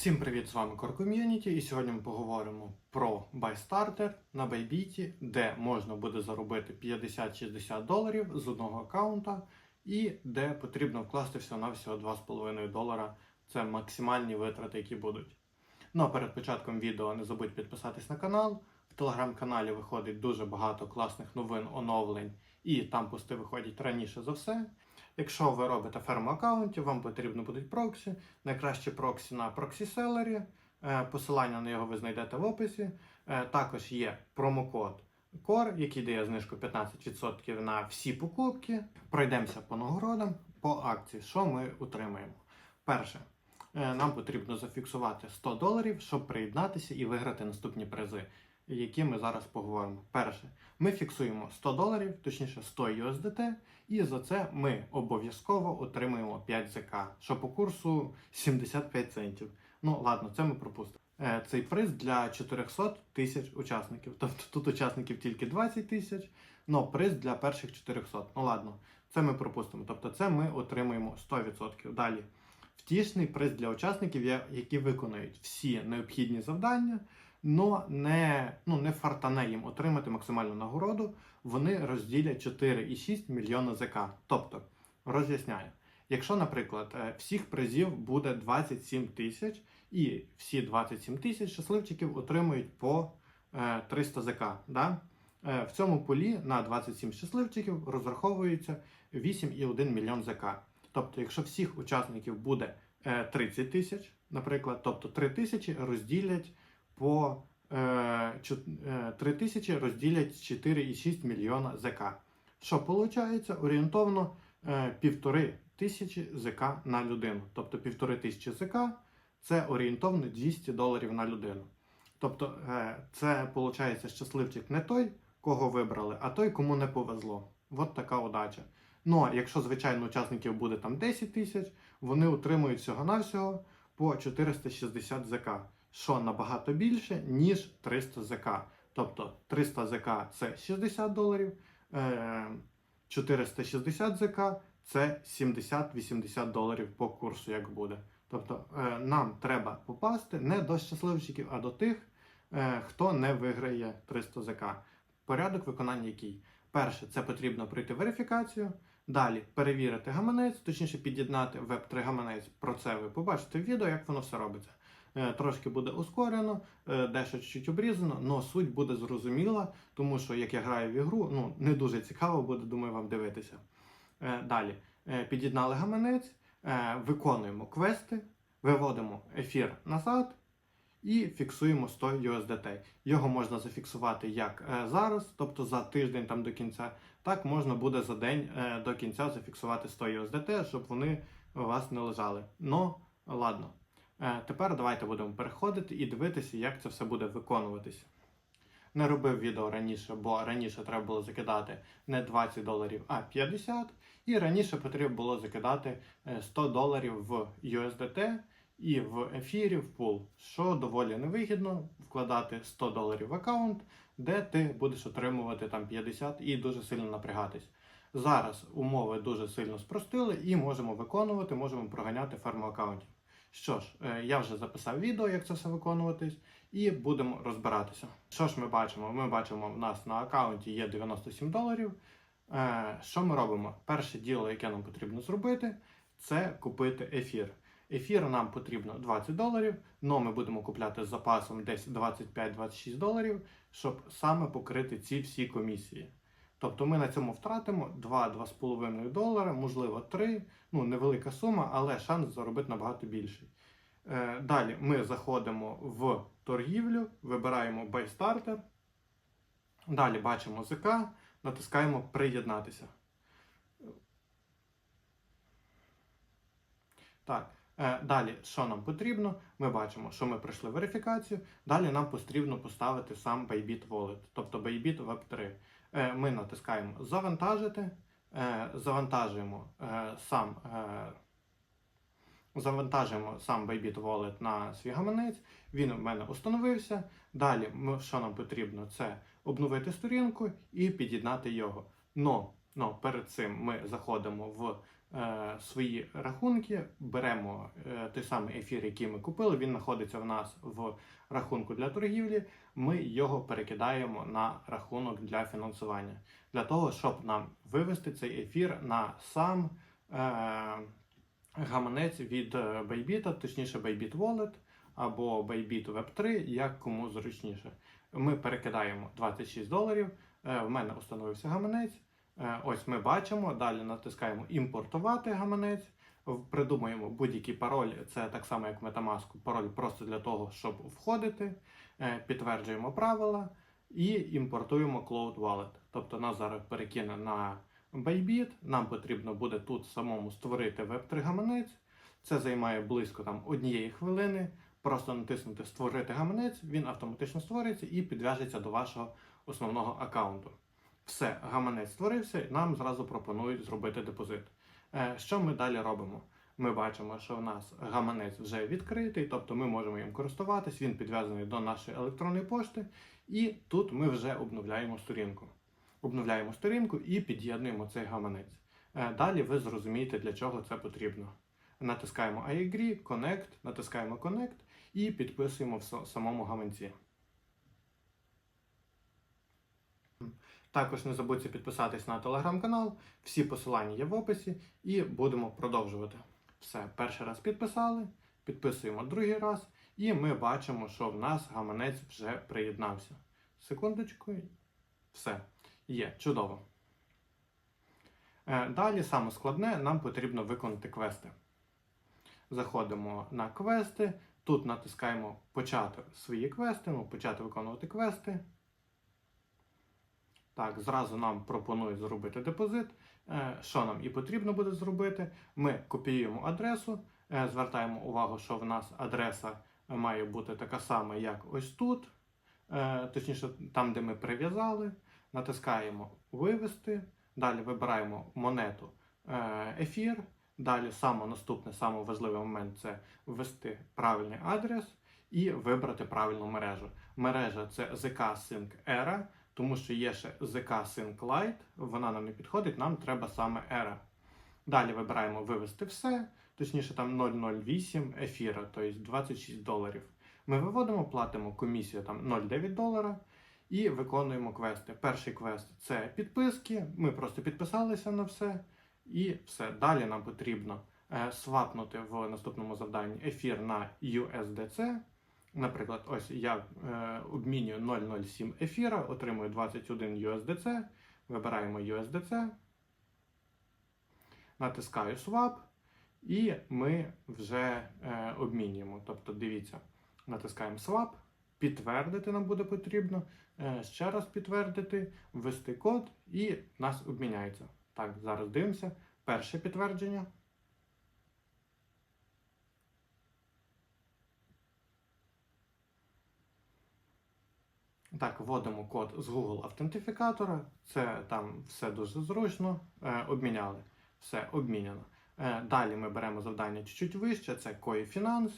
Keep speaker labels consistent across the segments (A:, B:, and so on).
A: Всім привіт! З вами Core Community і сьогодні ми поговоримо про BuyStarter на Bybit, де можна буде заробити 50-60 доларів з одного аккаунта і де потрібно вкласти всього-навсього 2,5 долара. Це максимальні витрати, які будуть. Ну а перед початком відео не забудь підписатись на канал. В телеграм-каналі виходить дуже багато класних новин, оновлень, і там пости виходять раніше за все. Якщо ви робите ферму аккаунтів, вам потрібно будуть проксі. Найкраще проксі на проксі-селері. Е, Посилання на його ви знайдете в описі. Е, Також є промокод CORE, який дає знижку 15% на всі покупки. Пройдемося по нагородам, по акції. Що ми отримаємо? Перше, е, нам потрібно зафіксувати 100 доларів, щоб приєднатися і виграти наступні призи, які ми зараз поговоримо. Перше, ми фіксуємо 100 доларів, точніше 100 USDT, і за це ми обов'язково отримуємо 5 ЗК, що по курсу 75 центів. Ну ладно, це ми пропустимо. Е, Цей приз для 400 тисяч учасників. Тобто тут учасників тільки 20 тисяч, але приз для перших 400. Ну ладно, це ми пропустимо. Тобто це ми отримуємо 100%. Далі. Втішний приз для учасників, які виконують всі необхідні завдання, но не, ну, не фартане їм отримати максимальну нагороду, вони розділять 4,6 мільйона ЗК. Тобто, роз'ясняю, якщо, наприклад, е, всіх призів буде 27 тисяч, і всі 27 тисяч щасливчиків отримують по е, 300 ЗК. Да? Е, В цьому полі на 27 щасливчиків розраховується 8,1 мільйон ЗК. Тобто, якщо всіх учасників буде е, 30 тисяч, наприклад, тобто 3 тисячі розділять по е, е, 3 тисячі розділять 4,6 мільйона ЗК. Що виходить? Орієнтовно е, півтори тисячі ЗК на людину. Тобто півтори тисячі ЗК це орієнтовно 200 доларів на людину. Тобто е, це виходить щасливчик не той, кого вибрали, а той, кому не повезло. От така удача. Ну а якщо, звичайно, учасників буде там 10 тисяч, вони отримують всього-навсього по 460 ЗК, що набагато більше, ніж 300 ЗК. Тобто 300 ЗК це 60 доларів, е, 460 ЗК це 70-80 доларів по курсу, як буде. Тобто е, нам треба попасти не до щасливчиків, а до тих, е, хто не виграє 300 ЗК. Порядок виконання який? Перше, це потрібно пройти верифікацію. Далі перевірити гаманець, точніше під'єднати веб-3 гаманець. Про це ви побачите в відео, як воно все робиться. Е, Трошки буде ускорено, е, дещо чуть обрізано, але суть буде зрозуміла, тому що як я граю в ігру, ну не дуже цікаво буде, думаю, вам дивитися. Е, Далі під'єднали гаманець, виконуємо квести, виводимо ефір назад і фіксуємо 100 USDT. Його можна зафіксувати як зараз, тобто за тиждень там до кінця, так можна буде за день до кінця зафіксувати 100 USDT, щоб вони у вас не лежали. Ну, ладно. Е, Тепер давайте будемо переходити і дивитися, як це все буде виконуватися. Не робив відео раніше, бо раніше треба було закидати не 20 доларів, а 50. І раніше потрібно було закидати е, 100 доларів в USDT і в ефірі в пул, що доволі невигідно вкладати 100 доларів в аккаунт, де ти будеш отримувати там 50 і дуже сильно напрягатись. Зараз умови дуже сильно спростили і можемо виконувати, можемо проганяти ферму аккаунтів. Що ж, е, я вже записав відео, як це все виконуватись, і будемо розбиратися. Що ж ми бачимо? Ми бачимо, в нас на аккаунті є 97 доларів. Е, Що ми робимо? Перше діло, яке нам потрібно зробити, це купити ефір. Ефір нам потрібно 20 доларів, але ми будемо купляти з запасом десь 25-26 доларів, щоб саме покрити ці всі комісії. Тобто ми на цьому втратимо 2-2,5 долара, можливо 3, ну невелика сума, але шанс заробити набагато більший. Е, Далі ми заходимо в торгівлю, вибираємо Buy Starter. Далі бачимо ЗК, натискаємо Приєднатися. Так, е, далі, що нам потрібно? Ми бачимо, що ми пройшли верифікацію. Далі нам потрібно поставити сам Bybit Wallet, тобто Bybit Web 3. Е, Ми натискаємо Завантажити, е, завантажуємо е, сам. е, Завантажуємо сам Bybit Wallet на свій гаманець. Він в мене установився. Далі, що нам потрібно, це обновити сторінку і під'єднати його. Но, но перед цим ми заходимо в е, свої рахунки, беремо е, той самий ефір, який ми купили. Він знаходиться в нас в рахунку для торгівлі. Ми його перекидаємо на рахунок для фінансування, для того, щоб нам вивести цей ефір на сам е, гаманець від е, Bybit, точніше Bybit Wallet або Bybit Web3, як кому зручніше. Ми перекидаємо 26 доларів. Е, в мене установився гаманець. Е, ось ми бачимо. Далі натискаємо імпортувати гаманець. Придумаємо будь-який пароль. Це так само, як в Metamask, пароль просто для того, щоб входити. Е, підтверджуємо правила і імпортуємо Cloud Wallet. Тобто нас зараз перекине на Bybit. Нам потрібно буде тут самому створити Web3 гаманець. Це займає близько там однієї хвилини. Просто натиснути Створити гаманець, він автоматично створиться і підв'яжеться до вашого основного аккаунту. Все, гаманець створився, нам зразу пропонують зробити депозит. Е, Що ми далі робимо? Ми бачимо, що в нас гаманець вже відкритий, тобто ми можемо їм користуватись, він підв'язаний до нашої електронної пошти, і тут ми вже обновляємо сторінку. Обновляємо сторінку і під'єднуємо цей гаманець. Е, Далі ви зрозумієте, для чого це потрібно. Натискаємо I agree, Connect, натискаємо Connect і підписуємо в самому гаманці. Також не забудьте підписатись на телеграм-канал, всі посилання є в описі, і будемо продовжувати. Все, перший раз підписали, підписуємо другий раз, і ми бачимо, що в нас гаманець вже приєднався. Секундочку, все, є, чудово. Е, Далі саме складне, нам потрібно виконати квести. Заходимо на квести, тут натискаємо почати свої квести, ну, почати виконувати квести. Так, зразу нам пропонують зробити депозит. Е, Що нам і потрібно буде зробити? Ми копіюємо адресу, е, звертаємо увагу, що в нас адреса має бути така сама, як ось тут. Е, Точніше, там, де ми прив'язали. Натискаємо Вивести. Далі вибираємо монету ефір. Далі саме наступне, саме важливий момент це ввести правильний адрес і вибрати правильну мережу. Мережа це ZK Sync Era, тому що є ще ZK Sync Lite, вона нам не підходить, нам треба саме Era. Далі вибираємо вивести все, точніше там 008 ефіра, тобто 26 доларів. Ми виводимо, платимо комісію там 0,9 долара і виконуємо квести. Перший квест це підписки. Ми просто підписалися на все. І все. Далі нам потрібно е, свапнути в наступному завданні ефір на USDC. Наприклад, ось я е, обмінюю 007 ефіра, отримую 21 USDC. Вибираємо USDC, натискаю Swap, і ми вже е, обмінюємо. Тобто, дивіться, натискаємо Swap, підтвердити нам буде потрібно. Е, ще раз підтвердити, ввести код і нас обміняється. Так, зараз дивимося. Перше підтвердження. Так, вводимо код з Google автентифікатора. Це там все дуже зручно. Е, обміняли. Все, обміняно. Е, далі ми беремо завдання чуть-чуть вище, це COI Finance.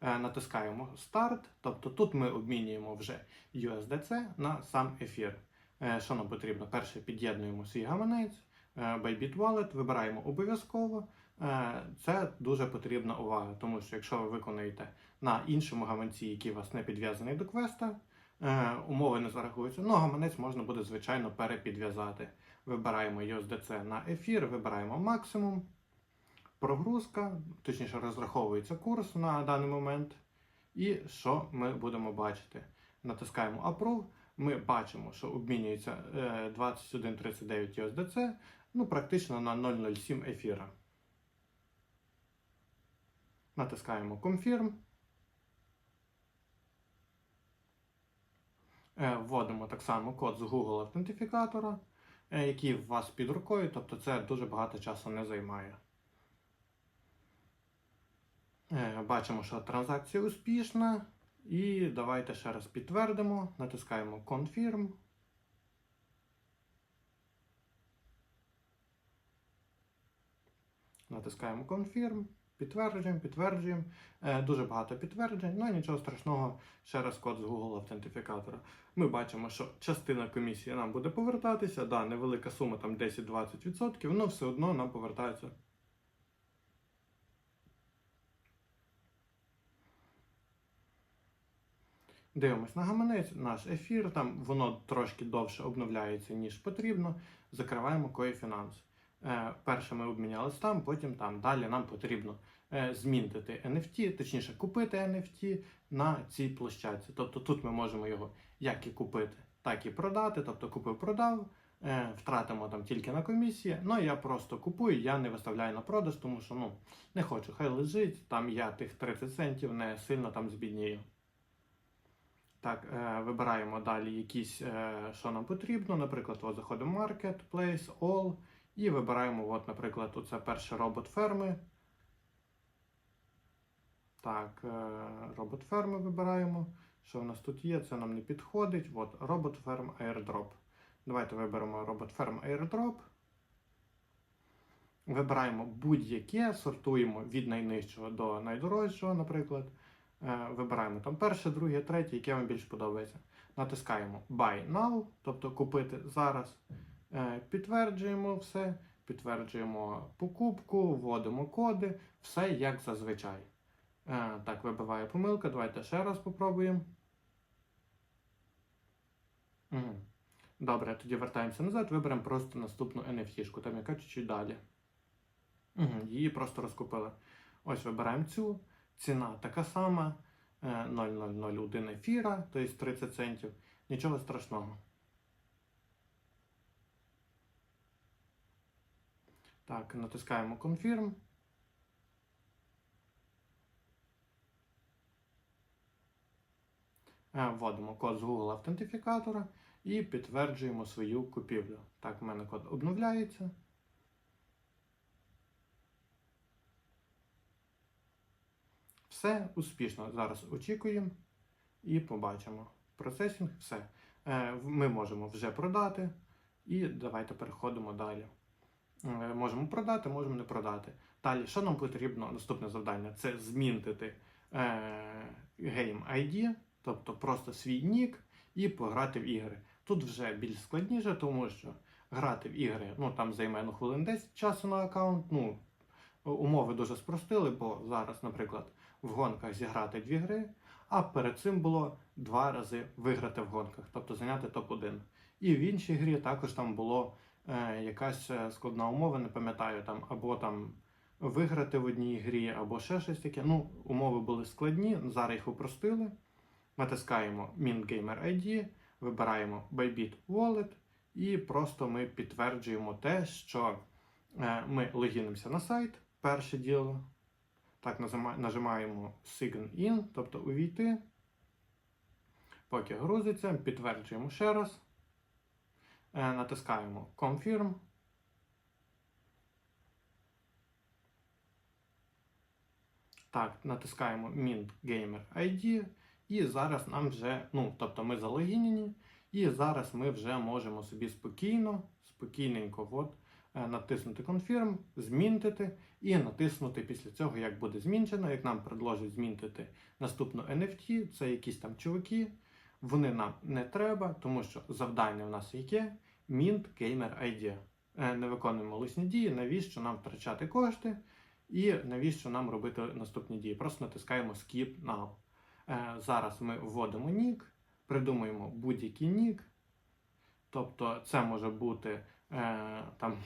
A: Е, натискаємо Start. Тобто тут ми обмінюємо вже USDC на сам ефір. Е, що нам потрібно? Перше під'єднуємо свій гаманець. е, Bybit Wallet вибираємо обов'язково. Е, Це дуже потрібна увага, тому що якщо ви виконуєте на іншому гаманці, який у вас не підв'язаний до квеста, е, умови не зарахуються. Ну, гаманець можна буде, звичайно, перепідв'язати. Вибираємо USDC на ефір, вибираємо максимум. Прогрузка, точніше, розраховується курс на даний момент. І що ми будемо бачити? Натискаємо Approve. Ми бачимо, що обмінюється е, 2139 USDC, ну, практично на 0,07 ефіра. Натискаємо Confirm. Вводимо так само код з Google автентифікатора, е, який у вас під рукою, тобто це дуже багато часу не займає. Е, Бачимо, що транзакція успішна. І давайте ще раз підтвердимо, натискаємо Confirm. Натискаємо Confirm, Підтверджуємо, підтверджуємо. Е, дуже багато підтверджень, ну нічого страшного, ще раз код з Google автентифікатора. Ми бачимо, що частина комісії нам буде повертатися. Да, невелика сума там 10-20%, воно ну, все одно нам повертається. Дивимось на гаманець, наш ефір, там воно трошки довше обновляється, ніж потрібно. Закриваємо кої фінанс перше ми обмінялись там, потім там. Далі нам потрібно е, змінити NFT, точніше купити NFT на цій площадці. Тобто тут ми можемо його як і купити, так і продати. Тобто купив-продав, е, втратимо там тільки на комісії. Ну я просто купую, я не виставляю на продаж, тому що ну не хочу, хай лежить. Там я тих 30 центів не сильно там збіднію. Так, е, вибираємо далі якісь, е, що нам потрібно. Наприклад, заходимо в Marketplace, All, і вибираємо, от, наприклад, оце перший робот ферми. Так, е, робот ферми вибираємо. Що в нас тут є? Це нам не підходить. От, робот ферм Airdrop. Давайте виберемо робот ферм Airdrop. Вибираємо будь-яке, сортуємо від найнижчого до найдорожчого, наприклад. Е, Вибираємо там перше, друге, третє, яке вам більше подобається. Натискаємо Buy Now, тобто купити зараз. Е, Підтверджуємо все, підтверджуємо покупку, вводимо коди, все як зазвичай. Е, Так, вибиває помилка. Давайте ще раз попробуємо. Добре, тоді вертаємося назад, виберемо просто наступну NFT-шку, там яка чуть-чуть далі. Її просто розкупили. Ось вибираємо цю. Ціна така сама. е, 0,001 ефіра, тобто 30 центів. Нічого страшного. Так, натискаємо Confirm. Е, Вводимо код з Google автентифікатора і підтверджуємо свою купівлю. Так, у мене код обновляється. Все успішно. Зараз очікуємо і побачимо. Процесінг, все. Е, Ми можемо вже продати. І давайте переходимо далі. Е, Можемо продати, можемо не продати. Далі, що нам потрібно? Наступне завдання це змінити е, Game ID, тобто просто свій нік, і пограти в ігри. Тут вже більш складніше, тому що грати в ігри ну там займе ну, хвилин 10 часу на аккаунт. Ну, умови дуже спростили, бо зараз, наприклад, в гонках зіграти дві гри, а перед цим було два рази виграти в гонках, тобто зайняти топ-1. І в іншій грі також там було якась е, складна умова, не пам'ятаю, там або там виграти в одній грі, або ще щось таке. Ну, умови були складні, зараз їх упростили. Натискаємо Mint Gamer ID, вибираємо Bybit Wallet і просто ми підтверджуємо те, що е, ми логінимося на сайт, перше діло. Так, нажимаємо Sign In, тобто увійти. Поки грузиться, підтверджуємо ще раз. Е, Натискаємо Confirm. Так, натискаємо Mint Gamer ID. І зараз нам вже, ну, тобто ми залогінені, і зараз ми вже можемо собі спокійно, спокійненько от, е, натиснути Confirm, змінтити і натиснути після цього, як буде змінчено, як нам предложать змінтити наступну NFT, це якісь там чуваки. Вони нам не треба, тому що завдання в нас яке? Mint Gamer ID. Е, Не виконуємо лисні дії, навіщо нам втрачати кошти, і навіщо нам робити наступні дії. Просто натискаємо Skip Now. Е, Зараз ми вводимо нік, придумуємо будь-який нік. Тобто це може бути е, там,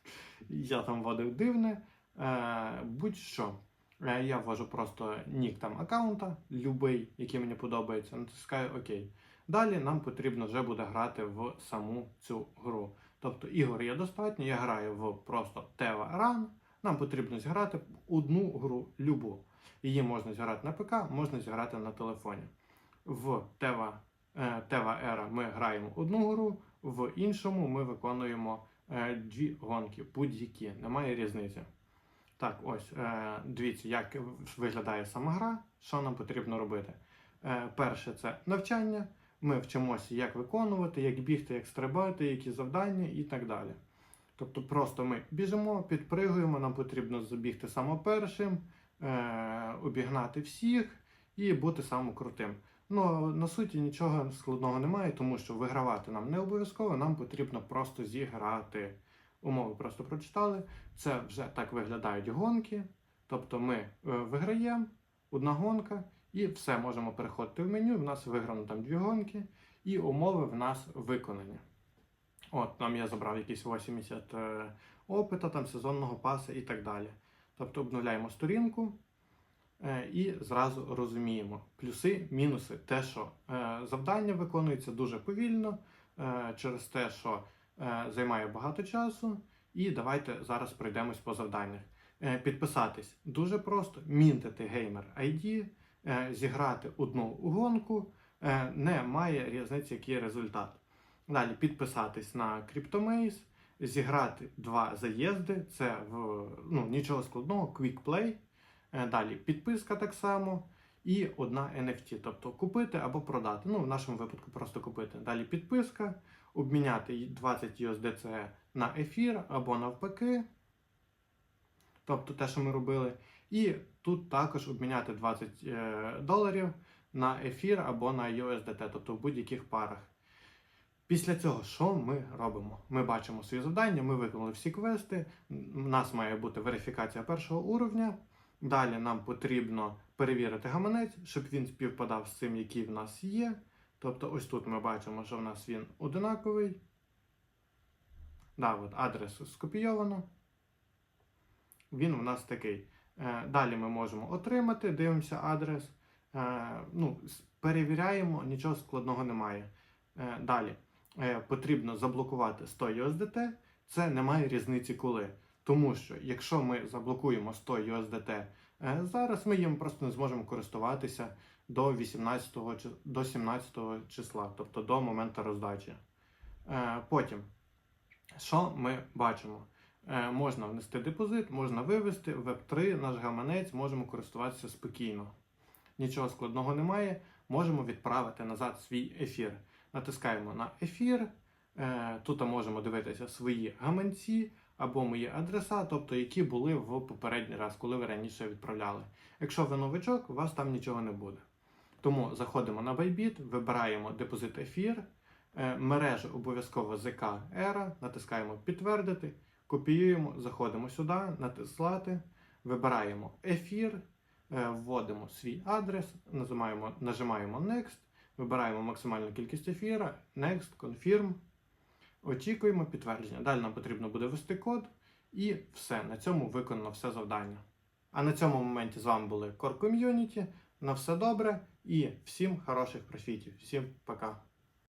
A: я там вводив дивне, е, будь-що. Е, Я ввожу просто нік там аккаунта, любий, який мені подобається, натискаю ОК. Далі нам потрібно вже буде грати в саму цю гру. Тобто ігор є достатньо, я граю в просто Teva Run. Нам потрібно зіграти одну гру любу. Її можна зіграти на ПК, можна зіграти на телефоні. В Teva, Teva Era ми граємо одну гру, в іншому ми виконуємо е, дві гонки, будь-які, немає різниці. Так, ось, е, дивіться, як виглядає сама гра, що нам потрібно робити. Е, перше це навчання. Ми вчимося, як виконувати, як бігти, як стрибати, які завдання і так далі. Тобто просто ми біжимо, підпригуємо, нам потрібно забігти самопершим, е, обігнати всіх і бути самим крутим. Ну, на суті, нічого складного немає, тому що вигравати нам не обов'язково, нам потрібно просто зіграти. Умови просто прочитали. Це вже так виглядають гонки. Тобто ми е, виграємо одна гонка, І все, можемо переходити в меню. В нас виграно там дві гонки, і умови в нас виконані. От, нам я забрав якісь 80 е, опита, там сезонного паса і так далі. Тобто обновляємо сторінку е, і зразу розуміємо плюси, мінуси. Те, що завдання виконується дуже повільно, через те, що займає багато часу. І давайте зараз пройдемось по завданнях. Е, підписатись дуже просто, мінтити геймер ID, е, зіграти одну гонку, е, не має різниці, який результат. Далі підписатись на CryptoMaze, зіграти два заїзди, це в ну, нічого складного, Quick Play. Е, Далі підписка так само. І одна NFT, тобто купити або продати. Ну, в нашому випадку просто купити. Далі підписка, обміняти 20 USDC на ефір або навпаки. Тобто те, що ми робили. І тут також обміняти 20 е, доларів на ефір або на USDT, тобто в будь-яких парах. Після цього, що ми робимо? Ми бачимо свої завдання, ми виконали всі квести. У нас має бути верифікація першого уровня. Далі нам потрібно перевірити гаманець, щоб він співпадав з цим, який в нас є. Тобто, ось тут ми бачимо, що в нас він одинаковий. Да, от адрес скопійовано. Він у нас такий. Е, Далі ми можемо отримати, дивимося адрес. Е, Ну, перевіряємо, нічого складного немає. Е, Далі потрібно заблокувати 100 USDT. Це не має різниці коли. Тому що якщо ми заблокуємо 100 USDT е, зараз, ми їм просто не зможемо користуватися до 18 чи- до 17 числа, тобто до моменту роздачі. Е, Потім, що ми бачимо? Е, Можна внести депозит, можна вивести в Web3 наш гаманець, можемо користуватися спокійно. Нічого складного немає. Можемо відправити назад свій ефір. Натискаємо на ефір. Тут можемо дивитися свої гаманці або мої адреса, тобто які були в попередній раз, коли ви раніше відправляли. Якщо ви новичок, у вас там нічого не буде. Тому заходимо на Bybit, вибираємо депозит ефір, е, мережа обов'язково ЗК ERA, натискаємо підтвердити, копіюємо, заходимо сюди, натискати, вибираємо ефір, е, вводимо свій адрес, нажимаємо, Next, вибираємо максимальну кількість ефіра, Next, Confirm, очікуємо підтвердження. Далі нам потрібно буде ввести код і все. На цьому виконано все завдання. А на цьому моменті з вами були Core Community. На все добре і всім хороших профітів. Всім пока.